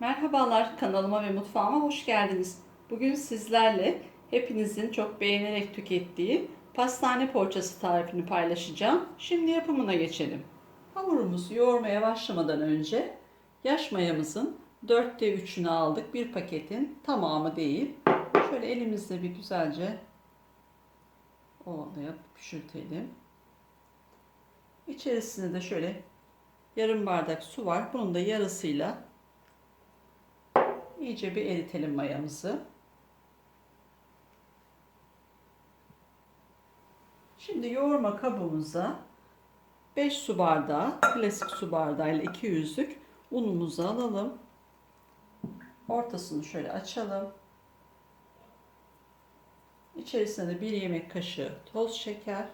Merhabalar kanalıma ve mutfağıma hoş geldiniz. Bugün sizlerle hepinizin çok beğenerek tükettiği pastane poğaçası tarifini paylaşacağım. Şimdi yapımına geçelim. Hamurumuzu yoğurmaya başlamadan önce yaş mayamızın 4'te 3'ünü aldık. Bir paketin tamamı değil. Şöyle elimizle bir güzelce ovalayıp pişirtelim. İçerisine de şöyle yarım bardak su var. Bunun da yarısıyla iyice bir eritelim mayamızı. Şimdi yoğurma kabımıza 5 su bardağı, klasik su bardağıyla 200'lük unumuzu alalım. Ortasını şöyle açalım. İçerisine de 1 yemek kaşığı toz şeker,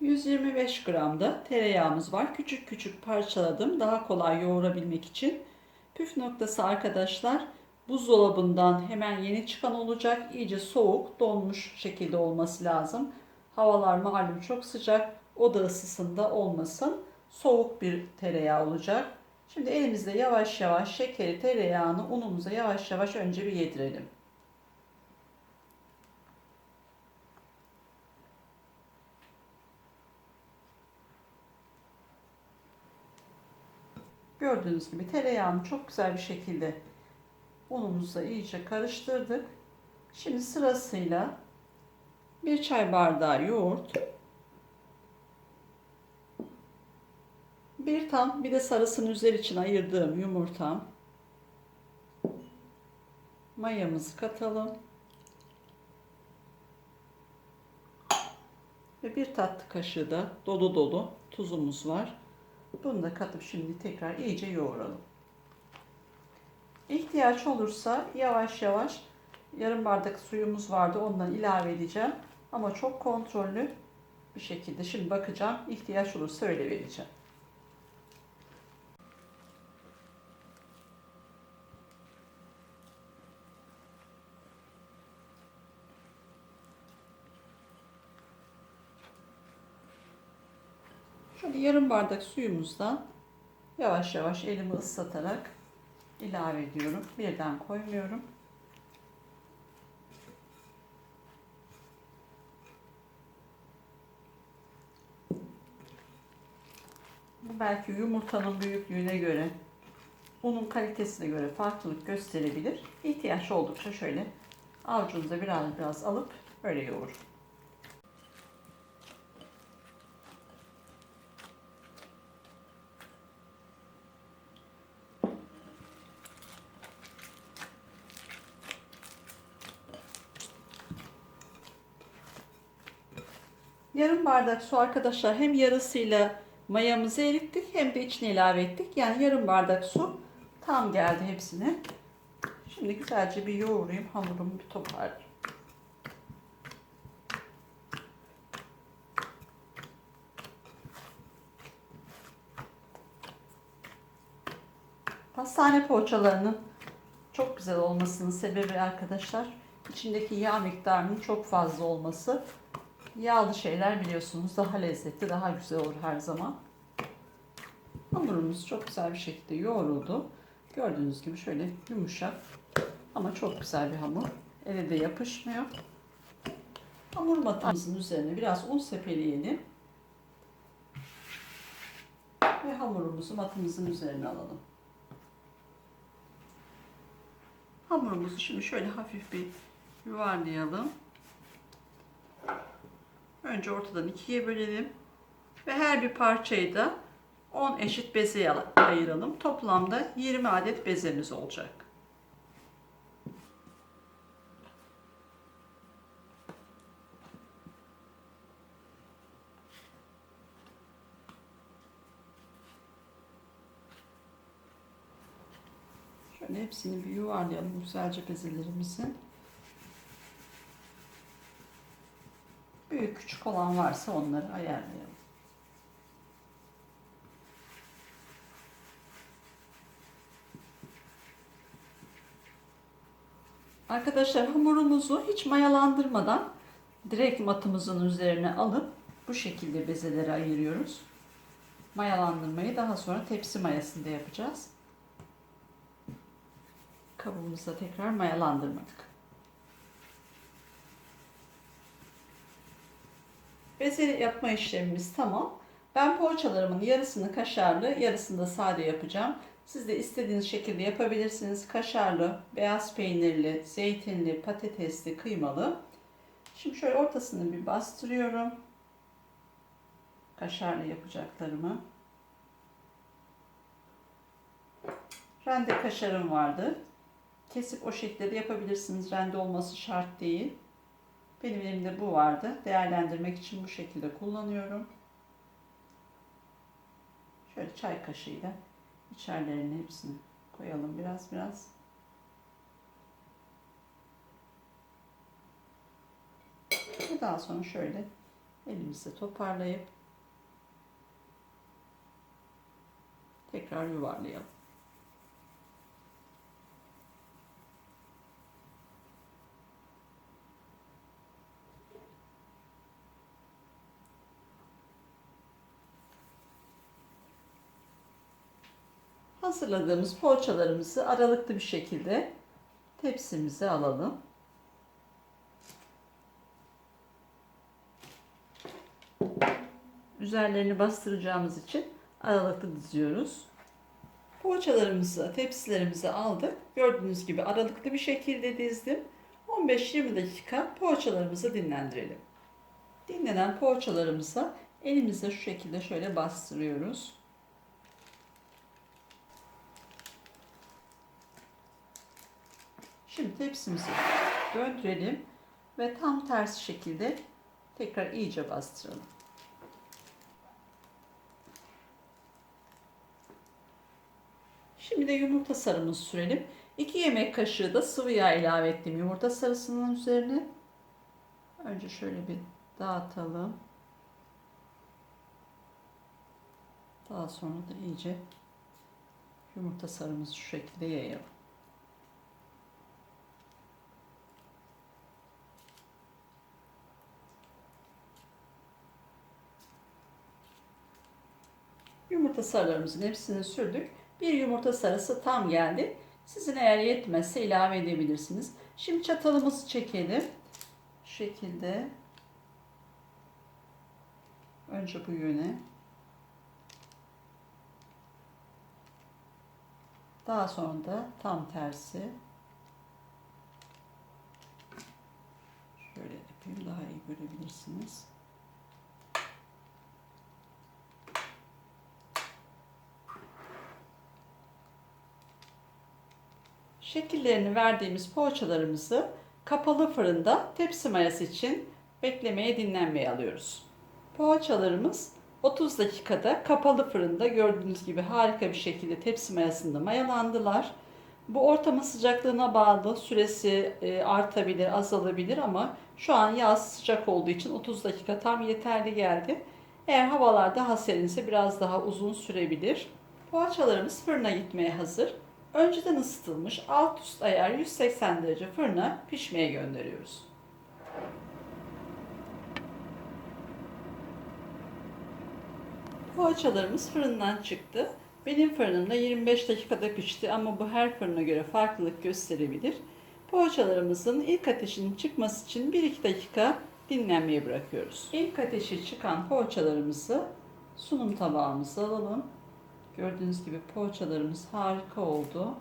125 gram da tereyağımız var. Küçük küçük parçaladım daha kolay yoğurabilmek için. Püf noktası arkadaşlar buzdolabından hemen yeni çıkan olacak. İyice soğuk donmuş şekilde olması lazım. Havalar malum çok sıcak. Oda ısısında olmasın. Soğuk bir tereyağı olacak. Şimdi elimizde yavaş yavaş şekeri, tereyağını unumuza yavaş yavaş önce bir yedirelim. Gördüğünüz gibi tereyağını çok güzel bir şekilde unumuzla iyice karıştırdık. Şimdi sırasıyla bir çay bardağı yoğurt, bir tam bir de sarısını üzeri için ayırdığım yumurtam, mayamızı katalım ve bir tatlı kaşığı da dolu dolu tuzumuz var. Bunu da katıp şimdi tekrar iyice yoğuralım. İhtiyaç olursa yavaş yavaş yarım bardak suyumuz vardı ondan ilave edeceğim. Ama çok kontrollü bir şekilde şimdi bakacağım. İhtiyaç olursa öyle vereceğim. Şöyle yarım bardak suyumuzdan yavaş yavaş elimi ıslatarak ilave ediyorum. Birden koymuyorum. Bu belki yumurtanın büyüklüğüne göre, unun kalitesine göre farklılık gösterebilir. İhtiyaç oldukça şöyle avucunuza biraz biraz alıp böyle yoğurun. Yarım bardak su arkadaşlar hem yarısıyla mayamızı erittik hem de içine ilave ettik. Yani yarım bardak su tam geldi hepsine. Şimdi güzelce bir yoğurayım hamurumu bir toparlayayım. Pastane poğaçalarının çok güzel olmasının sebebi arkadaşlar içindeki yağ miktarının çok fazla olması. Yağlı şeyler biliyorsunuz daha lezzetli, daha güzel olur her zaman. Hamurumuz çok güzel bir şekilde yoğruldu. Gördüğünüz gibi şöyle yumuşak ama çok güzel bir hamur. Ele de yapışmıyor. Hamur matımızın üzerine biraz un sepeleyelim. Ve hamurumuzu matımızın üzerine alalım. Hamurumuzu şimdi şöyle hafif bir yuvarlayalım. Önce ortadan ikiye bölelim. Ve her bir parçayı da 10 eşit bezeye ayıralım. Toplamda 20 adet bezemiz olacak. Şöyle hepsini bir yuvarlayalım güzelce bezelerimizin. Küçük olan varsa onları ayarlayalım. Arkadaşlar hamurumuzu hiç mayalandırmadan direkt matımızın üzerine alıp bu şekilde bezelere ayırıyoruz. Mayalandırmayı daha sonra tepsi mayasında yapacağız. Kabımızda tekrar mayalandırmadık. Beze yapma işlemimiz tamam. Ben poğaçalarımın yarısını kaşarlı, yarısını da sade yapacağım. Siz de istediğiniz şekilde yapabilirsiniz. Kaşarlı, beyaz peynirli, zeytinli, patatesli, kıymalı. Şimdi şöyle ortasını bir bastırıyorum. Kaşarlı yapacaklarımı. Rende kaşarım vardı. Kesip o şekilde de yapabilirsiniz. Rende olması şart değil. Benim elimde bu vardı. Değerlendirmek için bu şekilde kullanıyorum. Şöyle çay kaşığıyla içerilerinin hepsini koyalım biraz biraz. Ve daha sonra şöyle elimizle toparlayıp tekrar yuvarlayalım. Hazırladığımız poğaçalarımızı aralıklı bir şekilde tepsimize alalım. Üzerlerini bastıracağımız için aralıklı diziyoruz. Poğaçalarımızı tepsilerimize aldık. Gördüğünüz gibi aralıklı bir şekilde dizdim. 15-20 dakika poğaçalarımızı dinlendirelim. Dinlenen poğaçalarımıza elimizle şu şekilde şöyle bastırıyoruz. Şimdi tepsimizi döndürelim ve tam tersi şekilde tekrar iyice bastıralım. Şimdi de yumurta sarımızı sürelim. 2 yemek kaşığı da sıvı yağ ilave ettim yumurta sarısının üzerine. Önce şöyle bir dağıtalım. Daha sonra da iyice yumurta sarımızı şu şekilde yayalım. Yumurta sarılarımızın hepsini sürdük. Bir yumurta sarısı tam geldi. Sizin eğer yetmezse ilave edebilirsiniz. Şimdi çatalımızı çekelim. Şu şekilde. Önce bu yöne. Daha sonra da tam tersi. Şöyle yapayım daha iyi görebilirsiniz. Şekillerini verdiğimiz poğaçalarımızı kapalı fırında tepsi mayası için beklemeye dinlenmeye alıyoruz. Poğaçalarımız 30 dakikada kapalı fırında gördüğünüz gibi harika bir şekilde tepsi mayasında mayalandılar. Bu ortamın sıcaklığına bağlı süresi e, artabilir, azalabilir ama şu an yaz sıcak olduğu için 30 dakika tam yeterli geldi. Eğer havalar daha serinse biraz daha uzun sürebilir. Poğaçalarımız fırına gitmeye hazır. Önceden ısıtılmış alt üst ayar 180 derece fırına pişmeye gönderiyoruz. Poğaçalarımız fırından çıktı. Benim fırınımda 25 dakikada pişti ama bu her fırına göre farklılık gösterebilir. Poğaçalarımızın ilk ateşinin çıkması için 1-2 dakika dinlenmeye bırakıyoruz. İlk ateşi çıkan poğaçalarımızı sunum tabağımıza alalım. Gördüğünüz gibi poğaçalarımız harika oldu.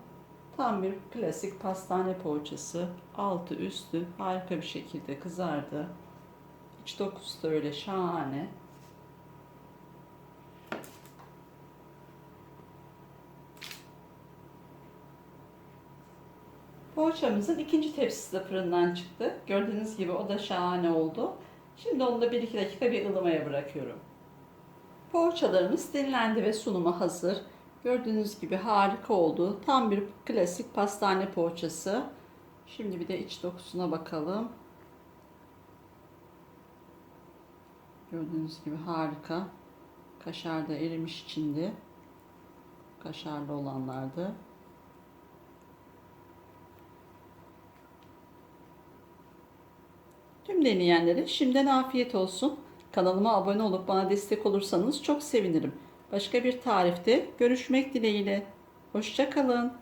Tam bir klasik pastane poğaçası. Altı üstü harika bir şekilde kızardı. İç dokusu da öyle şahane. Poğaçamızın ikinci tepsisi de fırından çıktı. Gördüğünüz gibi o da şahane oldu. Şimdi onu da 1-2 dakika bir ılımaya bırakıyorum. Poğaçalarımız dinlendi ve sunuma hazır. Gördüğünüz gibi harika oldu. Tam bir klasik pastane poğaçası. Şimdi bir de iç dokusuna bakalım. Gördüğünüz gibi harika. Kaşar da erimiş içinde. Kaşarlı olanlardı. Tüm deneyenlere şimdiden afiyet olsun. Kanalıma abone olup bana destek olursanız çok sevinirim. Başka bir tarifte görüşmek dileğiyle. Hoşçakalın.